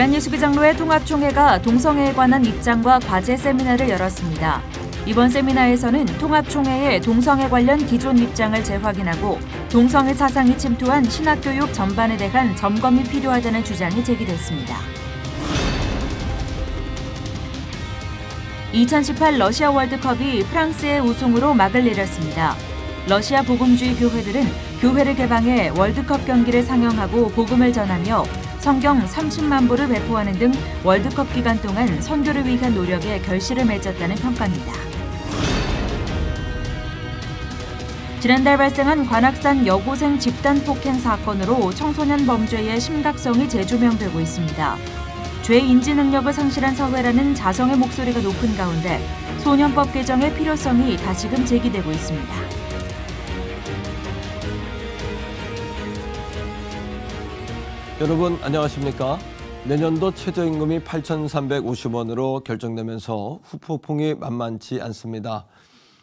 대한예수교 장로회 통합총회가 동성애에 관한 입장과 과제 세미나를 열었습니다. 이번 세미나에서는 통합총회의 동성애 관련 기존 입장을 재확인하고 동성애 사상이 침투한 신학교육 전반에 대한 점검이 필요하다는 주장이 제기됐습니다. 2018 러시아 월드컵이 프랑스의 우승으로 막을 내렸습니다. 러시아 복음주의 교회들은 교회를 개방해 월드컵 경기를 상영하고 복음을 전하며 성경 30만 부를 배포하는 등 월드컵 기간 동안 선교를 위한 노력에 결실을 맺었다는 평가입니다. 지난달 발생한 관악산 여고생 집단 폭행 사건으로 청소년 범죄의 심각성이 재조명되고 있습니다. 죄 인지 능력을 상실한 사회라는 자성의 목소리가 높은 가운데 소년법 개정의 필요성이 다시금 제기되고 있습니다. 여러분 안녕하십니까? 내년도 최저임금이 8,350원으로 결정되면서 후폭풍이 만만치 않습니다.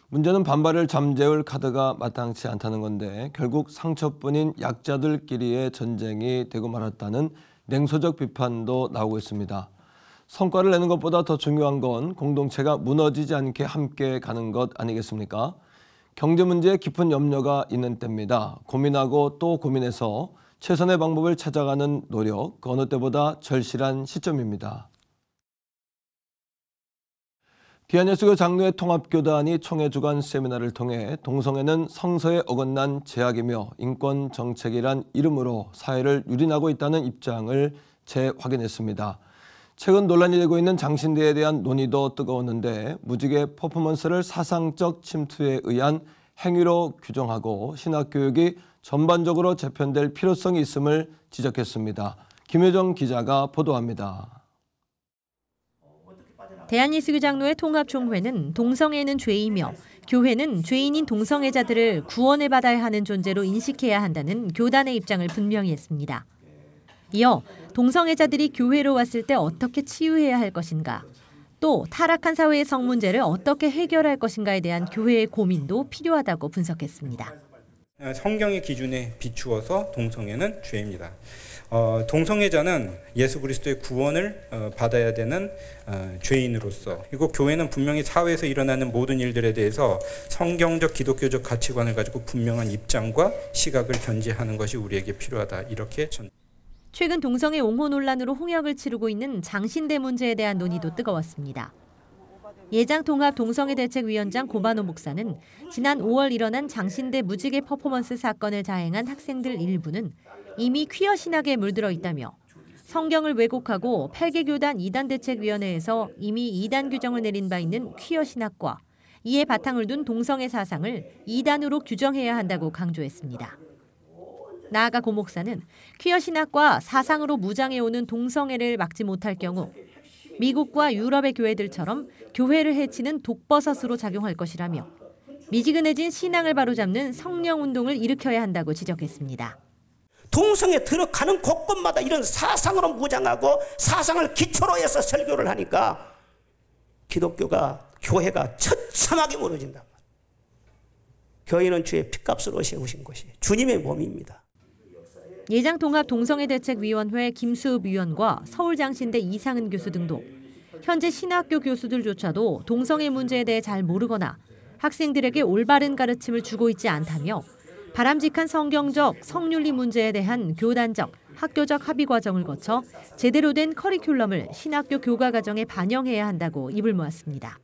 문제는 반발을 잠재울 카드가 마땅치 않다는 건데 결국 상처뿐인 약자들끼리의 전쟁이 되고 말았다는 냉소적 비판도 나오고 있습니다. 성과를 내는 것보다 더 중요한 건 공동체가 무너지지 않게 함께 가는 것 아니겠습니까? 경제 문제에 깊은 염려가 있는 때입니다. 고민하고 또 고민해서 최선의 방법을 찾아가는 노력, 그 어느 때보다 절실한 시점입니다. 디아니스교 장로회 통합교단이 총회 주관 세미나를 통해 동성애는 성서에 어긋난 제약이며 인권 정책이란 이름으로 사회를 유린하고 있다는 입장을 재확인했습니다. 최근 논란이 되고 있는 장신대에 대한 논의도 뜨거웠는데 무지개 퍼포먼스를 사상적 침투에 의한 행위로 규정하고 신학교육이 전반적으로 재편될 필요성이 있음을 지적했습니다. 김효정 기자가 보도합니다. 대한예수교 장로회 통합총회는 동성애는 죄이며 교회는 죄인인 동성애자들을 구원을 받아야 하는 존재로 인식해야 한다는 교단의 입장을 분명히 했습니다. 이어 동성애자들이 교회로 왔을 때 어떻게 치유해야 할 것인가, 또 타락한 사회의 성 문제를 어떻게 해결할 것인가에 대한 교회의 고민도 필요하다고 분석했습니다. 성경의 기준에 비추어서 동성애는 죄입니다. 어, 동성애자는 예수 그리스도의 구원을 어, 받아야 되는 어, 죄인으로서 그리고 교회는 분명히 사회에서 일어나는 모든 일들에 대해서 성경적 기독교적 가치관을 가지고 분명한 입장과 시각을 견지하는 것이 우리에게 필요하다 이렇게 전. 최근 동성애 옹호 논란으로 홍역을 치르고 있는 장신대 문제에 대한 논의도 뜨거웠습니다. 예장통합 동성애 대책위원장 고만호 목사는 지난 5월 일어난 장신대 무지개 퍼포먼스 사건을 자행한 학생들 일부는 이미 퀴어 신학에 물들어 있다며 성경을 왜곡하고 8개 교단 이단 대책위원회에서 이미 이단 규정을 내린 바 있는 퀴어 신학과 이에 바탕을 둔 동성애 사상을 이단으로 규정해야 한다고 강조했습니다. 나아가 고 목사는 퀴어 신학과 사상으로 무장해오는 동성애를 막지 못할 경우 미국과 유럽의 교회들처럼 교회를 해치는 독버섯으로 작용할 것이라며 미지근해진 신앙을 바로잡는 성령 운동을 일으켜야 한다고 지적했습니다. 동성에 들어가는 곳곳마다 이런 사상으로 무장하고 사상을 기초로 해서 설교를 하니까 기독교가 교회가 처참하게 무너진다. 교회는 주의 피값으로 세우신 것이 주님의 몸입니다. 예장통합 동성애대책위원회 김수읍 위원과 서울장신대 이상은 교수 등도 현재 신학교 교수들조차도 동성애 문제에 대해 잘 모르거나 학생들에게 올바른 가르침을 주고 있지 않다며 바람직한 성경적, 성윤리 문제에 대한 교단적, 학교적 합의 과정을 거쳐 제대로 된 커리큘럼을 신학교 교과 과정에 반영해야 한다고 입을 모았습니다.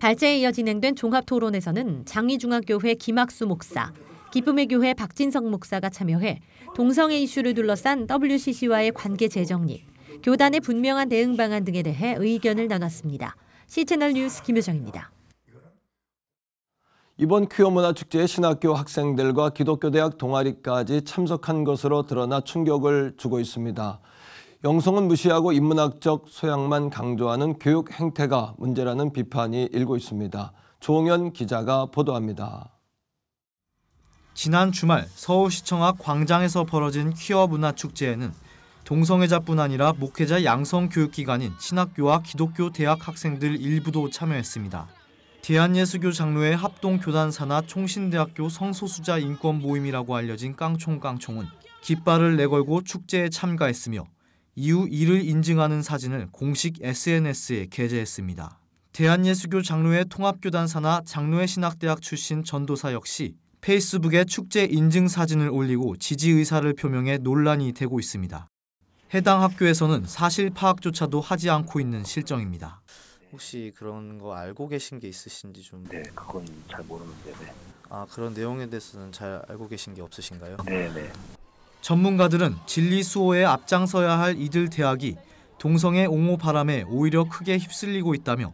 발제에 이어 진행된 종합 토론에서는 장미중앙교회 김학수 목사, 기쁨의 교회 박진성 목사가 참여해 동성애 이슈를 둘러싼 WCC와의 관계 재정립, 교단의 분명한 대응 방안 등에 대해 의견을 나눴습니다. C채널 뉴스 김효정입니다. 이번 퀴어 문화 축제에 신학교 학생들과 기독교 대학 동아리까지 참석한 것으로 드러나 충격을 주고 있습니다. 영성은 무시하고 인문학적 소양만 강조하는 교육 행태가 문제라는 비판이 일고 있습니다. 조홍현 기자가 보도합니다. 지난 주말 서울시청 앞 광장에서 벌어진 퀴어 문화 축제에는 동성애자뿐 아니라 목회자 양성 교육기관인 신학교와 기독교 대학 학생들 일부도 참여했습니다. 대한예수교 장로회 합동교단사나 총신대학교 성소수자 인권 모임이라고 알려진 깡총깡총은 깃발을 내걸고 축제에 참가했으며 이후 이를 인증하는 사진을 공식 SNS에 게재했습니다. 대한예수교 장로회 통합교단 산하 장로회 신학대학 출신 전도사 역시 페이스북에 축제 인증 사진을 올리고 지지 의사를 표명해 논란이 되고 있습니다. 해당 학교에서는 사실 파악조차도 하지 않고 있는 실정입니다. 혹시 그런 거 알고 계신 게 있으신지 좀. 네, 그건 잘 모르는데. 네. 아 그런 내용에 대해서는 잘 알고 계신 게 없으신가요? 네, 네. 전문가들은 진리 수호에 앞장서야 할 이들 대학이 동성애 옹호 바람에 오히려 크게 휩쓸리고 있다며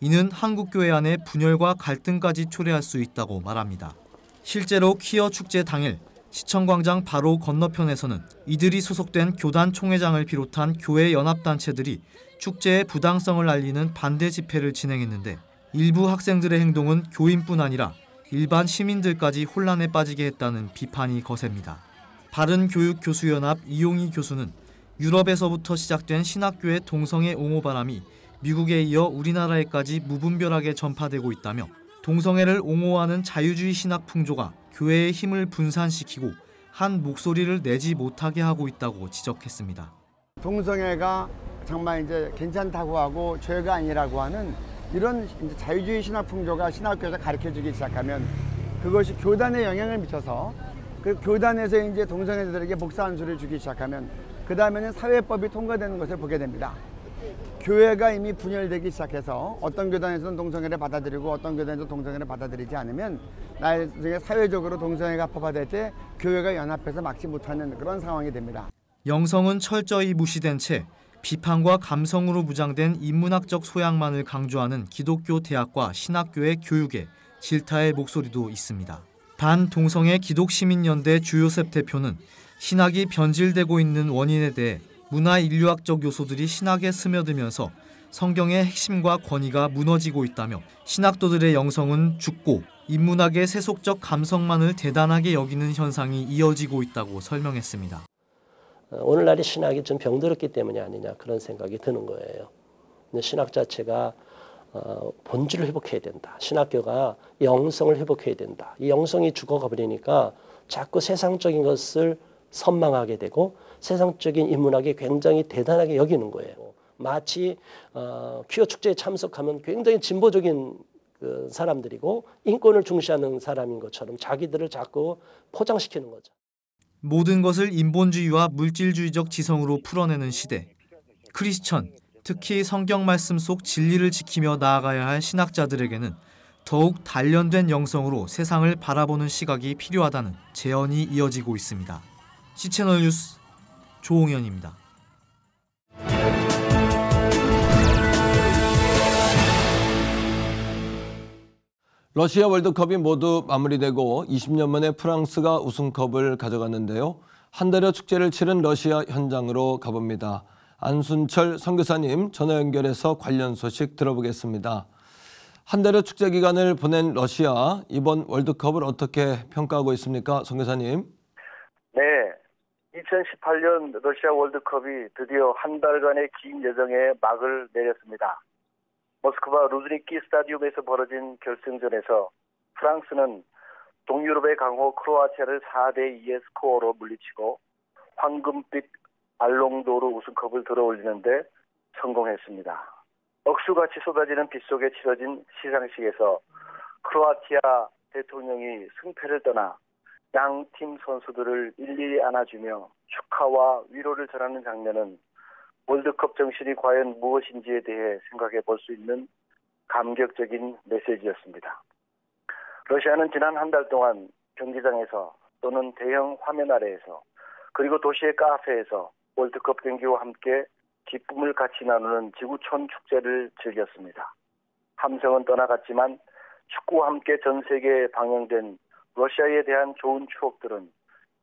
이는 한국 교회 안에 분열과 갈등까지 초래할 수 있다고 말합니다. 실제로 퀴어 축제 당일 시청광장 바로 건너편에서는 이들이 소속된 교단 총회장을 비롯한 교회 연합단체들이 축제의 부당성을 알리는 반대 집회를 진행했는데 일부 학생들의 행동은 교인뿐 아니라 일반 시민들까지 혼란에 빠지게 했다는 비판이 거셉니다. 바른교육교수연합 이용희 교수는 유럽에서부터 시작된 신학교의 동성애 옹호 바람이 미국에 이어 우리나라에까지 무분별하게 전파되고 있다며 동성애를 옹호하는 자유주의 신학 풍조가 교회의 힘을 분산시키고 한 목소리를 내지 못하게 하고 있다고 지적했습니다. 동성애가 정말 이제 괜찮다고 하고 죄가 아니라고 하는 이런 자유주의 신학 풍조가 신학교에서 가르쳐 주기 시작하면 그것이 교단에 영향을 미쳐서 그 교단에서 이제 동성애자들에게 복사 한수를 주기 시작하면 그 다음에는 사회법이 통과되는 것을 보게 됩니다. 교회가 이미 분열되기 시작해서 어떤 교단에서는 동성애를 받아들이고 어떤 교단에서 동성애를 받아들이지 않으면 나중에 사회적으로 동성애가 법화될 때 교회가 연합해서 막지 못하는 그런 상황이 됩니다. 영성은 철저히 무시된 채 비판과 감성으로 무장된 인문학적 소양만을 강조하는 기독교 대학과 신학교의 교육에 질타의 목소리도 있습니다. 반 동성애 기독시민연대 주요셉 대표는 신학이 변질되고 있는 원인에 대해 문화 인류학적 요소들이 신학에 스며들면서 성경의 핵심과 권위가 무너지고 있다며 신학도들의 영성은 죽고 인문학의 세속적 감성만을 대단하게 여기는 현상이 이어지고 있다고 설명했습니다. 오늘날의 신학이 좀 병들었기 때문이 아니냐 그런 생각이 드는 거예요. 신학 자체가 어, 본질을 회복해야 된다. 신학교가 영성을 회복해야 된다. 이 영성이 죽어가 버리니까 자꾸 세상적인 것을 선망하게 되고 세상적인 인문학이 굉장히 대단하게 여기는 거예요. 마치 어, 퀴어 축제에 참석하면 굉장히 진보적인 그 사람들이고 인권을 중시하는 사람인 것처럼 자기들을 자꾸 포장시키는 거죠. 모든 것을 인본주의와 물질주의적 지성으로 풀어내는 시대. 크리스천, 특히 성경 말씀 속 진리를 지키며 나아가야 할 신학자들에게는 더욱 단련된 영성으로 세상을 바라보는 시각이 필요하다는 제언이 이어지고 있습니다. C채널 뉴스 조홍현입니다. 러시아 월드컵이 모두 마무리되고 20년 만에 프랑스가 우승컵을 가져갔는데요. 한 달여 축제를 치른 러시아 현장으로 가봅니다. 안순철 선교사님 전화 연결해서 관련 소식 들어보겠습니다. 한 달여 축제 기간을 보낸 러시아 이번 월드컵을 어떻게 평가하고 있습니까, 선교사님? 네, 2018년 러시아 월드컵이 드디어 한 달간의 긴 여정에 막을 내렸습니다. 모스크바 루즈니키 스타디움에서 벌어진 결승전에서 프랑스는 동유럽의 강호 크로아티아를 4대 2의 스코어로 물리치고 황금빛 알롱도르 우승컵을 들어올리는데 성공했습니다. 억수같이 쏟아지는 빛 속에 치러진 시상식에서 크로아티아 대통령이 승패를 떠나 양 팀 선수들을 일일이 안아주며 축하와 위로를 전하는 장면은 월드컵 정신이 과연 무엇인지에 대해 생각해 볼 수 있는 감격적인 메시지였습니다. 러시아는 지난 한 달 동안 경기장에서 또는 대형 화면 아래에서 그리고 도시의 카페에서 월드컵 경기와 함께 기쁨을 같이 나누는 지구촌 축제를 즐겼습니다. 함성은 떠나갔지만 축구와 함께 전 세계에 방영된 러시아에 대한 좋은 추억들은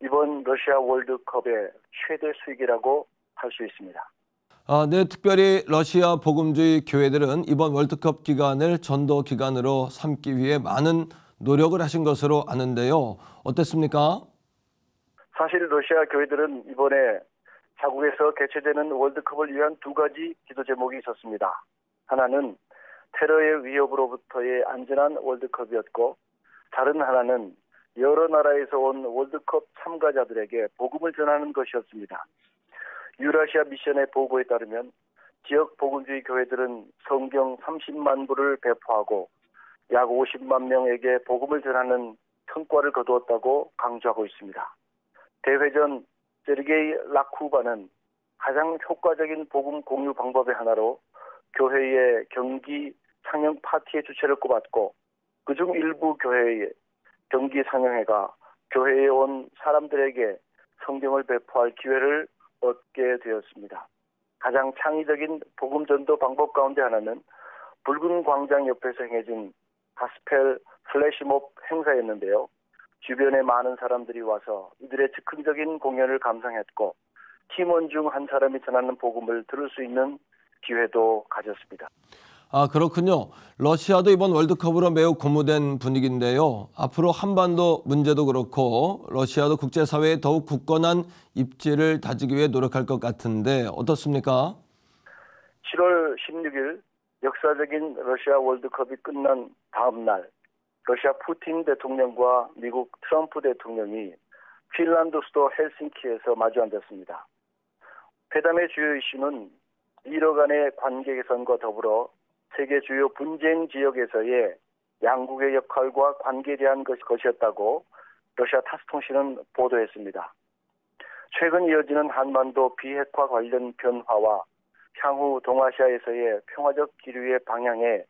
이번 러시아 월드컵의 최대 수익이라고 할 수 있습니다. 아, 네, 특별히 러시아 복음주의 교회들은 이번 월드컵 기간을 전도 기간으로 삼기 위해 많은 노력을 하신 것으로 아는데요. 어땠습니까? 사실 러시아 교회들은 이번에 자국에서 개최되는 월드컵을 위한 두 가지 기도 제목이 있었습니다. 하나는 테러의 위협으로부터의 안전한 월드컵이었고 다른 하나는 여러 나라에서 온 월드컵 참가자들에게 복음을 전하는 것이었습니다. 유라시아 미션의 보고에 따르면 지역 복음주의 교회들은 성경 30만 부를 배포하고 약 50만 명에게 복음을 전하는 성과를 거두었다고 강조하고 있습니다. 대회전 세르게이 라쿠바는 가장 효과적인 복음 공유 방법의 하나로 교회의 경기 상영 파티의 주체를 꼽았고 그중 일부 교회의 경기 상영회가 교회에 온 사람들에게 성경을 배포할 기회를 얻게 되었습니다. 가장 창의적인 복음 전도 방법 가운데 하나는 붉은 광장 옆에서 행해진 가스펠 플래시몹 행사였는데요. 주변에 많은 사람들이 와서 이들의 즉흥적인 공연을 감상했고 팀원 중 한 사람이 전하는 복음을 들을 수 있는 기회도 가졌습니다. 아, 그렇군요. 러시아도 이번 월드컵으로 매우 고무된 분위기인데요. 앞으로 한반도 문제도 그렇고 러시아도 국제사회에 더욱 굳건한 입지를 다지기 위해 노력할 것 같은데 어떻습니까? 7월 16일 역사적인 러시아 월드컵이 끝난 다음 날 러시아 푸틴 대통령과 미국 트럼프 대통령이 핀란드 수도 헬싱키에서 마주 앉았습니다. 회담의 주요 이슈는 미러 간의 관계 개선과 더불어 세계 주요 분쟁 지역에서의 양국의 역할과 관계에 대한 것- 것이었다고 러시아 타스 통신은 보도했습니다. 최근 이어지는 한반도 비핵화 관련 변화와 향후 동아시아에서의 평화적 기류의 방향에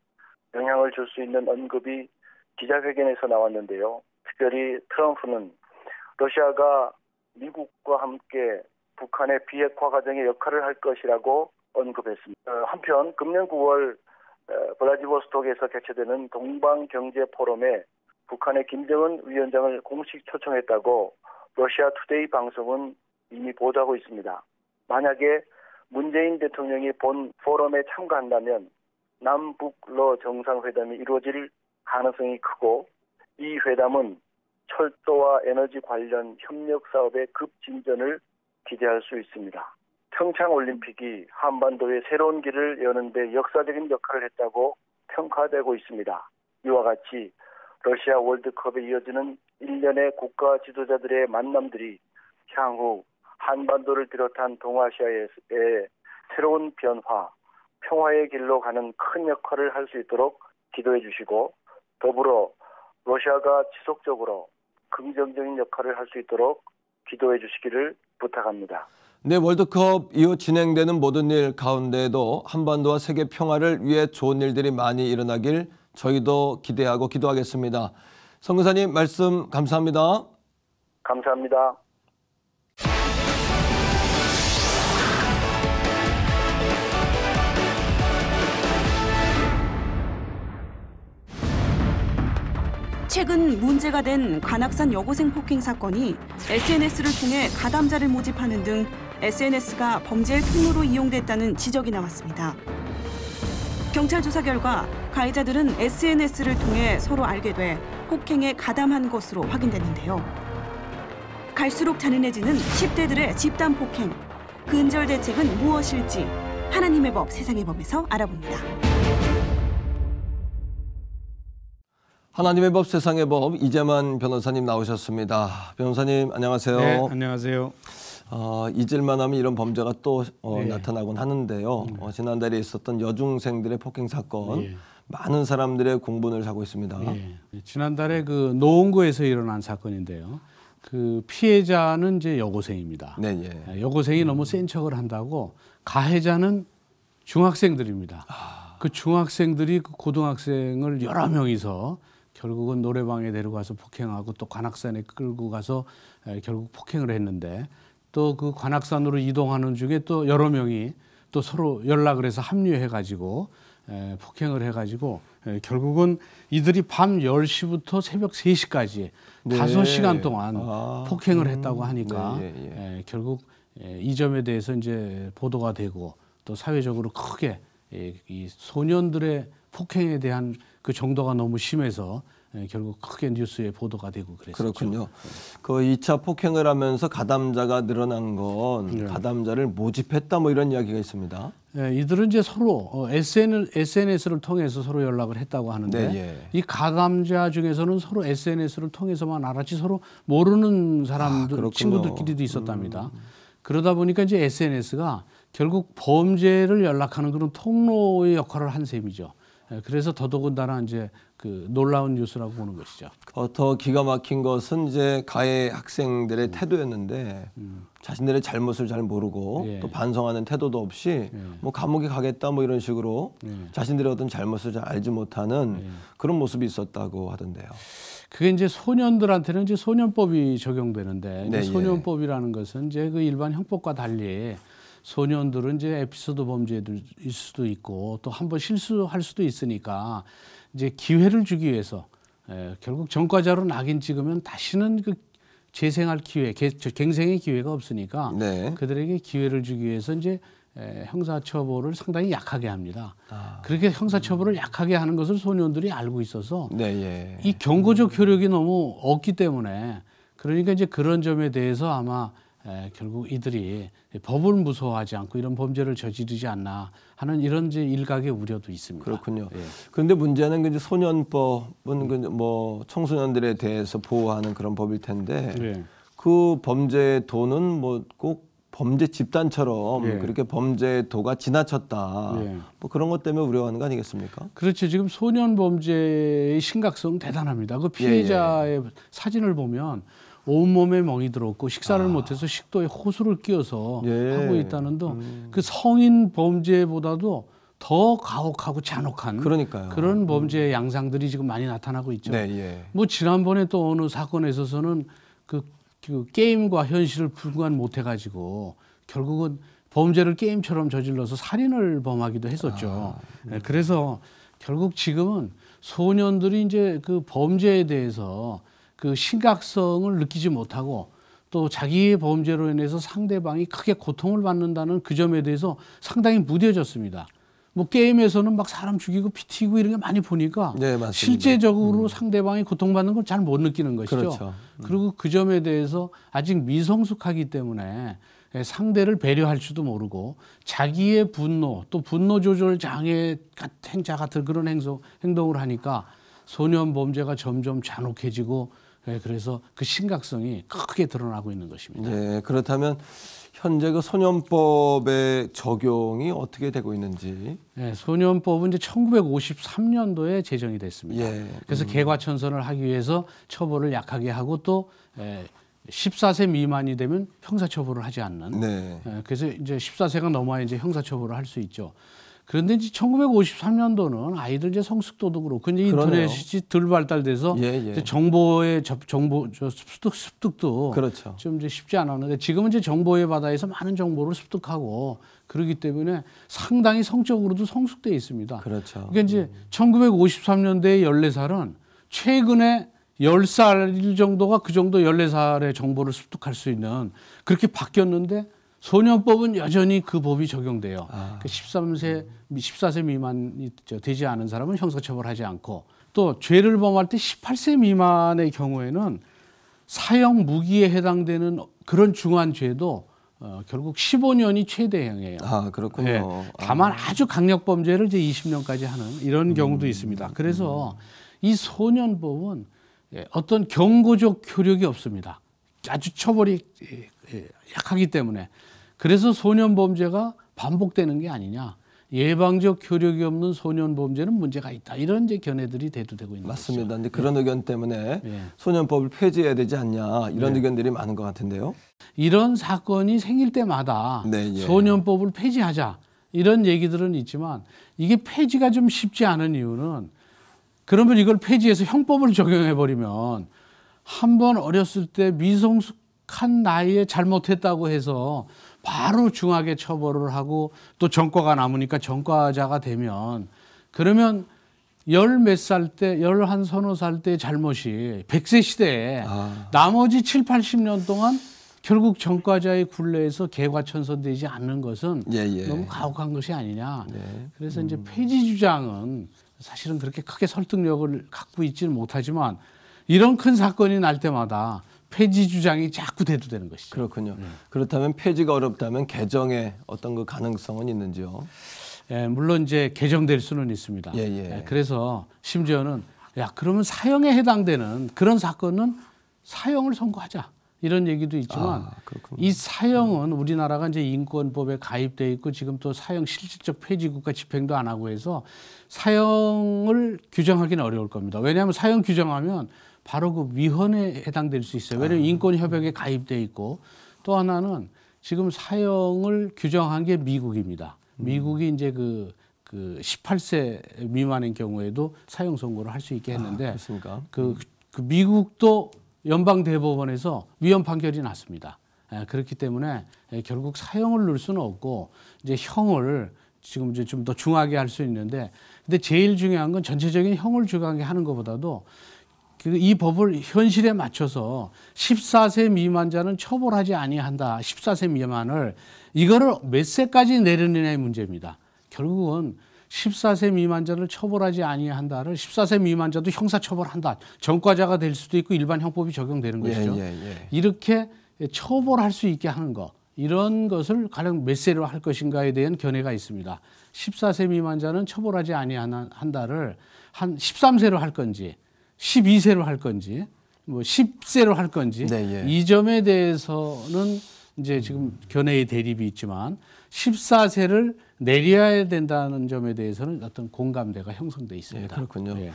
영향을 줄 수 있는 언급이 기자회견에서 나왔는데요. 특별히 트럼프는 러시아가 미국과 함께 북한의 비핵화 과정에 역할을 할 것이라고 언급했습니다. 어, 한편 금년 9월 어, 블라디보스톡에서 개최되는 동방 경제 포럼에 북한의 김정은 위원장을 공식 초청했다고 러시아 투데이 방송은 이미 보도하고 있습니다. 만약에 문재인 대통령이 본 포럼에 참가한다면 남북러 정상회담이 이루어질 가능성이 크고 이 회담은 철도와 에너지 관련 협력 사업의 급진전을 기대할 수 있습니다. 평창 올림픽이 한반도의 새로운 길을 여는데 역사적인 역할을 했다고 평가되고 있습니다. 이와 같이 러시아 월드컵에 이어지는 일련의 국가 지도자들의 만남들이 향후 한반도를 비롯한 동아시아의 새로운 변화, 평화의 길로 가는 큰 역할을 할 수 있도록 기도해 주시고 더불어 러시아가 지속적으로 긍정적인 역할을 할 수 있도록 기도해 주시기를 부탁합니다. 네, 월드컵 이후 진행되는 모든 일 가운데에도 한반도와 세계 평화를 위해 좋은 일들이 많이 일어나길 저희도 기대하고 기도하겠습니다. 성교사님 말씀 감사합니다. 감사합니다. 최근 문제가 된 관악산 여고생 폭행 사건이 SNS를 통해 가담자를 모집하는 등 SNS가 범죄의 통로로 이용됐다는 지적이 나왔습니다. 경찰 조사 결과 가해자들은 SNS를 통해 서로 알게 돼 폭행에 가담한 것으로 확인됐는데요. 갈수록 잔인해지는 10대들의 집단 폭행. 근절 대책은 무엇일지 하나님의 법 세상의 법에서 알아봅니다. 하나님의 법 세상의 법 이재만 변호사님 나오셨습니다. 변호사님 안녕하세요. 네, 안녕하세요. 어, 잊을만 하면 이런 범죄가 또 어, 네. 나타나곤 하는데요. 어, 지난달에 있었던 여중생들의 폭행 사건 예. 많은 사람들의 공분을 사고 있습니다. 예. 지난달에 그 노원구에서 일어난 사건인데요. 그 피해자는 이제 여고생입니다. 네, 예. 여고생이 너무 센 척을 한다고 가해자는 중학생들입니다. 그 중학생들이 그 고등학생을 여러 명이서 결국은 노래방에 데려가서 폭행하고 또 관악산에 끌고 가서 에, 결국 폭행을 했는데 또 그 관악산으로 이동하는 중에 또 여러 명이 또 서로 연락을 해서 합류해 가지고 에, 폭행을 해 가지고 에, 결국은 이들이 밤 10시부터 새벽 3시까지 네. 다섯 시간 동안 아, 폭행을 음, 했다고 하니까 네, 예, 예. 에, 결국 에, 이 점에 대해서 이제 보도가 되고 또 사회적으로 크게 이, 이 소년들의 폭행에 대한 그 정도가 너무 심해서 에, 결국 크게 뉴스에 보도가 되고 그랬었죠. 그렇군요. 그 2차 폭행을 하면서 가담자가 늘어난 건 네. 가담자를 모집했다 뭐 이런 이야기가 있습니다. 예, 이들은 이제 서로 어, SN, SNS를 통해서 서로 연락을 했다고 하는데 네, 예. 이 가담자 중에서는 서로 SNS를 통해서만 알았지 서로 모르는 사람들 아. 음. 친구들끼리도 있었답니다. 그러다 보니까 이제 SNS가 결국 범죄를 연락하는 그런 통로의 역할을 한 셈이죠. 예, 그래서 더더군다나 이제 그 놀라운 뉴스라고 보는 것이죠. 어, 더 기가 막힌 것은 이제 가해 학생들의 태도였는데 자신들의 잘못을 잘 모르고 음. 예. 또 반성하는 태도도 없이 뭐 감옥에 가겠다 뭐 이런 식으로 예. 자신들의 어떤 잘못을 잘 알지 못하는 그런 모습이 있었다고 하던데요. 그게 이제 소년들한테는 이제 소년법이 적용되는데 이제 네, 예. 소년법이라는 것은 이제 그 일반 형법과 달리 소년들은 이제 에피소드 범죄일 수도 있고 또 한번 실수할 수도 있으니까 이제 기회를 주기 위해서 에, 결국 전과자로 낙인 찍으면 다시는 그 재생할 기회, 개- 저- 갱생의 기회가 없으니까 네. 그들에게 기회를 주기 위해서 이제 에, 형사처벌을 상당히 약하게 합니다. 그렇게 형사처벌을 약하게 하는 것을 소년들이 알고 있어서 네, 예. 이 경고적 효력이 너무 없기 때문에 그러니까 이제 그런 점에 대해서 아마 에, 결국 이들이 법을 무서워하지 않고 이런 범죄를 저지르지 않나 하는 이런 이제 일각의 우려도 있습니다. 그렇군요. 예. 그런데 문제는 그 이제 소년법은 그뭐 청소년들에 대해서 보호하는 그런 법일 텐데 예. 그 범죄 도는 뭐 꼭 범죄 집단처럼 예. 그렇게 범죄 도가 지나쳤다. 예. 뭐 그런 것 때문에 우려하는 거 아니겠습니까? 그렇죠. 지금 소년 범죄의 심각성 대단합니다. 그 피해자의 사진을 보면 온몸에 멍이 들었고 식사를 못해서 식도에 호수를 끼워서 아. 예. 하고 있다는 둥그 성인 범죄보다도 더 가혹하고 잔혹한 그러니까요. 그런 범죄 양상들이 지금 많이 나타나고 있죠. 네, 예. 뭐 지난번에 또 어느 사건에 있어서는 그, 그 게임과 현실을 분간 못 해 가지고 결국은 범죄를 게임처럼 저질러서 살인을 범하기도 했었죠. 네, 그래서 결국 지금은 소년들이 이제 그 범죄에 대해서 그 심각성을 느끼지 못하고 또 자기의 범죄로 인해서 상대방이 크게 고통을 받는다는 그 점에 대해서 상당히 무뎌졌습니다. 뭐 게임에서는 막 사람 죽이고 피 튀고 이런 게 많이 보니까 네. 실제적으로 상대방이 고통받는 걸 잘 못 느끼는 것이죠. 그렇죠. 그리고 그 점에 대해서 아직 미성숙하기 때문에 예, 상대를 배려할 줄도 모르고 자기의 분노 또 분노 조절 장애 같은 행자 같은 그런 행동, 행동을 하니까 소년 범죄가 점점 잔혹해지고 예, 그래서 그 심각성이 크게 드러나고 있는 것입니다. 네, 그렇다면 현재 그 소년법의 적용이 어떻게 되고 있는지. 예, 소년법은 이제 1953년도에 제정이 됐습니다. 예. 그래서 개과천선을 하기 위해서 처벌을 약하게 하고 또 에, 14세 미만이 되면 형사처벌을 하지 않는. 네. 에, 그래서 이제 14세가 넘어야 이제 형사처벌을 할 수 있죠. 그런데 이제 1953년도는 아이들 이제 성숙도도 그렇고 그러네요. 인터넷이 덜 발달돼서 예, 예. 이제 정보의 접, 정보 저 습득 습득도 그렇죠. 좀 이제 쉽지 않았는데 지금은 이제 정보의 바다에서 많은 정보를 습득하고 그러기 때문에 상당히 성적으로도 성숙돼 있습니다. 그렇죠. 그러니까 이제 1953년대의 14살은 최근에 10살 정도가 그 정도 14살의 정보를 습득할 수 있는 그렇게 바뀌었는데 소년법은 여전히 그 법이 적용돼요. 아. 그 13세, 14세 미만이 저 되지 않은 사람은 형사처벌하지 않고 또 죄를 범할 때 18세 미만의 경우에는 사형 무기에 해당되는 그런 중한 죄도 어, 결국 15년이 최대형이에요. 아, 그렇군요. 예. 다만 아 주 강력 범죄를 이제 20년까지 하는 이런 경우도 있습니다. 그래서 이 소년법은 예, 어떤 경고적 효력이 없습니다. 아주 처벌이 예, 예, 약하기 때문에 그래서 소년 범죄가 반복되는 게 아니냐. 예방적 효력이 없는 소년 범죄는 문제가 있다. 이런 이제 견해들이 대두되고 있는 맞습니다. 근데 그런 의견 때문에 예. 소년법을 폐지해야 되지 않냐 이런 네. 의견들이 많은 것 같은데요. 이런 사건이 생길 때마다 네, 예. 소년법을 폐지하자 이런 얘기들은 있지만 이게 폐지가 좀 쉽지 않은 이유는 그러면 이걸 폐지해서 형법을 적용해 버리면 한 번 어렸을 때 미성숙한 나이에 잘못했다고 해서 바로 중하게 처벌을 하고 또 전과가 남으니까 전과자가 되면 그러면 열 몇 살 때, 열한 서너 살 때 잘못이 백세 시대에 아. 나머지 칠, 팔십 년 동안 결국 전과자의 굴레에서 개과천선되지 않는 것은 예, 예. 너무 가혹한 것이 아니냐. 네. 그래서 이제 폐지 주장은 사실은 그렇게 크게 설득력을 갖고 있지는 못하지만 이런 큰 사건이 날 때마다 폐지 주장이 자꾸 대두되는 것이죠. 그렇군요. 그렇다면 폐지가 어렵다면 개정의 어떤 그 가능성은 있는지요? 예, 물론 이제 개정될 수는 있습니다. 예, 예. 그래서 심지어는 야 그러면 사형에 해당되는 그런 사건은 사형을 선고하자 이런 얘기도 있지만 아. 이 사형은 우리나라가 이제 인권법에 가입돼 있고 지금 또 사형 실질적 폐지 국가 집행도 안 하고 해서 사형을 규정하기는 어려울 겁니다. 왜냐하면 사형 규정하면 바로 그 위헌에 해당될 수 있어요. 왜냐하면 인권 협약에 가입돼 있고 또 하나는 지금 사형을 규정한 게 미국입니다. 미국이 이제 그, 그 18세 미만인 경우에도 사형 선고를 할 수 있게 했는데 그렇습니까? 그, 그 미국도 연방 대법원에서 위헌 판결이 났습니다. 예, 그렇기 때문에 예, 결국 사형을 넣을 수는 없고 이제 형을 지금 이제 좀 더 중하게 할 수 있는데 근데 제일 중요한 건 전체적인 형을 중하게 하는 것보다도 그이 법을 현실에 맞춰서 14세 미만자는 처벌하지 아니한다. 14세 미만을 이거를 몇 세까지 내리느냐의 문제입니다. 결국은 14세 미만자를 처벌하지 아니한다를 14세 미만자도 형사 처벌한다. 전과자가 될 수도 있고 일반 형법이 적용되는 것이죠. 예, 예, 예. 이렇게 처벌할 수 있게 하는 것 이런 것을 가령 몇 세로 할 것인가에 대한 견해가 있습니다. 14세 미만자는 처벌하지 아니한다를 한 13세로 할 건지 12세로 할 건지 뭐 10세로 할 건지 네, 예. 이 점에 대해서는 이제 지금 견해의 대립이 있지만 14세를 내려야 된다는 점에 대해서는 어떤 공감대가 형성돼 있습니다. 예, 그렇군요. 예.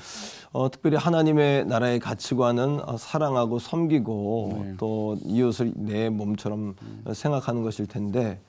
어, 특별히 하나님의 나라의 가치관은 어, 사랑하고 섬기고 네. 또 이웃을 내 몸처럼 음. 생각하는 것일 텐데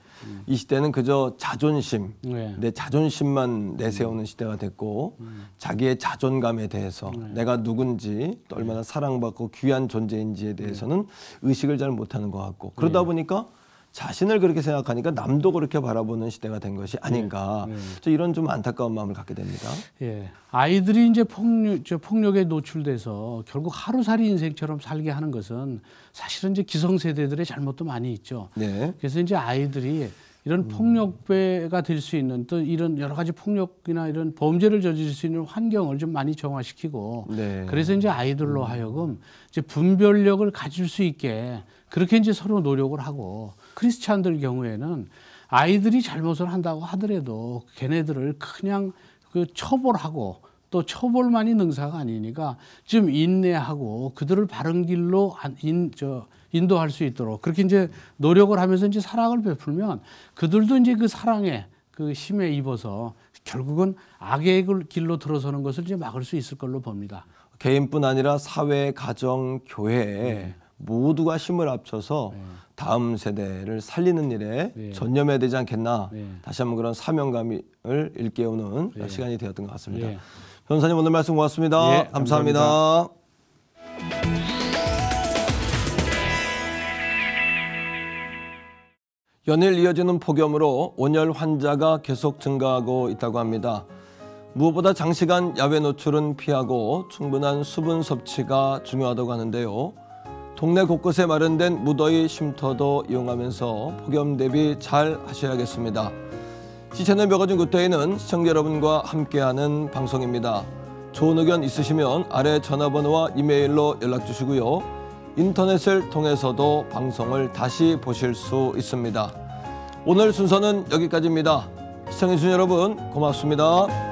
이 시대는 그저 자존심, 네. 내 자존심만 내세우는 시대가 됐고 음. 자기의 자존감에 대해서 네. 내가 누군지 또 얼마나 사랑받고 귀한 존재인지에 대해서는 의식을 잘 못하는 것 같고 그러다 네. 보니까 자신을 그렇게 생각하니까 남도 그렇게 바라보는 시대가 된 것이 아닌가 네. 저 이런 좀 안타까운 마음을 갖게 됩니다. 예. 아이들이 이제 폭력, 저 폭력에 노출돼서 결국 하루살이 인생처럼 살게 하는 것은 사실은 이제 기성세대들의 잘못도 많이 있죠. 네. 그래서 이제 아이들이 이런 폭력배가 될 수 있는 또 이런 여러 가지 폭력이나 이런 범죄를 저지를 수 있는 환경을 좀 많이 정화시키고 네. 그래서 이제 아이들로 하여금 이제 분별력을 가질 수 있게 그렇게 이제 서로 노력을 하고 크리스찬들 경우에는 아이들이 잘못을 한다고 하더라도 걔네들을 그냥 그 처벌하고 또 처벌만이 능사가 아니니까 좀 인내하고 그들을 바른 길로 안- 인, 저, 인도할 수 있도록 그렇게 이제 노력을 하면서 이제 사랑을 베풀면 그들도 이제 그 사랑에 그 힘에 입어서 결국은 악의 길- 길로 들어서는 것을 이제 막을 수 있을 걸로 봅니다. 개인뿐 아니라 사회, 가정, 교회 네. 모두가 힘을 합쳐서 다음 세대를 살리는 일에 네. 전념해야 되지 않겠나 네. 다시 한번 그런 사명감을 일깨우는 네. 시간이 되었던 것 같습니다. 예. 변호사님 오늘 말씀 고맙습니다. 예, 감사합니다. 감사합니다. 연일 이어지는 폭염으로 온열 환자가 계속 증가하고 있다고 합니다. 무엇보다 장시간 야외 노출은 피하고 충분한 수분 섭취가 중요하다고 하는데요. 동네 곳곳에 마련된 무더위 쉼터도 이용하면서 폭염 대비 잘 하셔야겠습니다. 시청자 먹어준 굿데이는 시청자 여러분과 함께하는 방송입니다. 좋은 의견 있으시면 아래 전화번호와 이메일로 연락 주시고요. 인터넷을 통해서도 방송을 다시 보실 수 있습니다. 오늘 순서는 여기까지입니다. 시청해주신 여러분 고맙습니다.